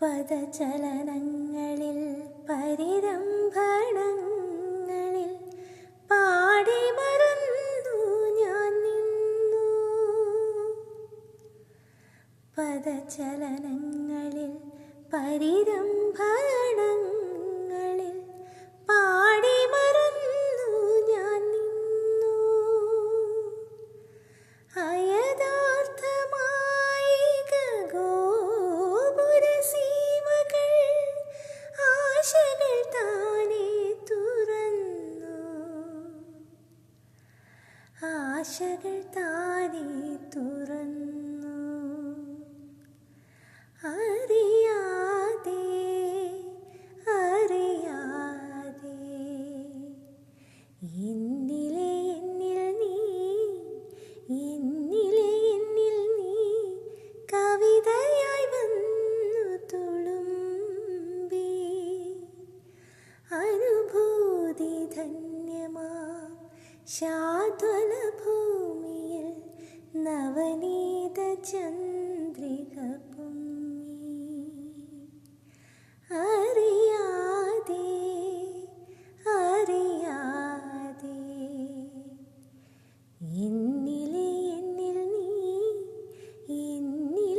പദചലനങ്ങളിൽ പരിരംഭണങ്ങളിൽ പാടി മറന്നു ഞാൻ നിന്നു. പദചലനങ്ങളിൽ പരിരംഭണങ്ങളിൽ ആശകൾ താനേ തുറന്നു. അറിയാതെ അറിയാതെ എന്നിലെ എന്നിൽ നീ എന്നിലെ എന്നിൽ നീ കവിതയായി വന്നു തുളുമ്പി. അനുഭൂതി ധന്യമാ ശാദ്വല ചന്ദ്രിക പൊങ്ങി